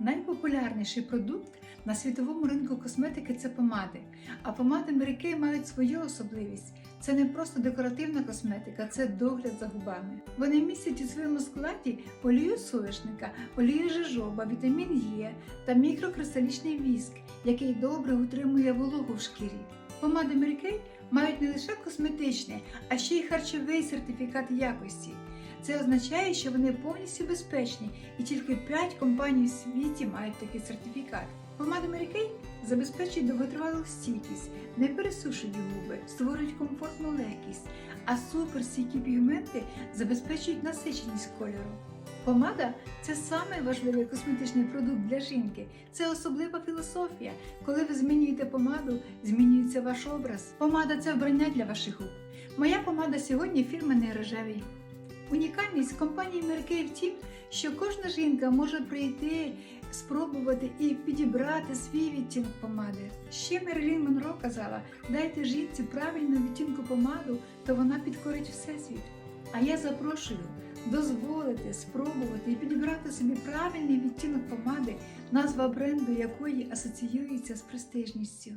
Найпопулярніший продукт на світовому ринку косметики це помади. А помади Mary мають свою особливість. Це не просто декоративна косметика, це догляд за губами. Вони містять у своєму складі олію соняшника, олію жижоба, вітамін Е та мікрокристалічний віск, який добре утримує вологу в шкірі. Помади Mary Kay мають не лише косметичний, а ще й харчовий сертифікат якості. Це означає, що вони повністю безпечні, і тільки 5 компаній в світі мають такий сертифікат. Помади Mary Kay забезпечують довготривалу стійкість, не пересушують губи, створюють комфортну легкість, а суперстійкі пігменти забезпечують насиченість кольору. Помада це самий важливий косметичний продукт для жінки. Це особлива філософія. Коли ви змінюєте помаду, змінюється ваш образ. Помада це вбрання для ваших губ. Моя помада сьогодні фірменний рожевий. Унікальність компанії Kay в тім, що кожна жінка може прийти, спробувати і підібрати свій відтінок помади. Ще Мерлін Монро казала: дайте жінці правильну відтінку помаду, то вона підкорить всесвіт. А я запрошую дозволити спробувати і підібрати собі правильний відтінок помади, назва бренду якої асоціюється з престижністю.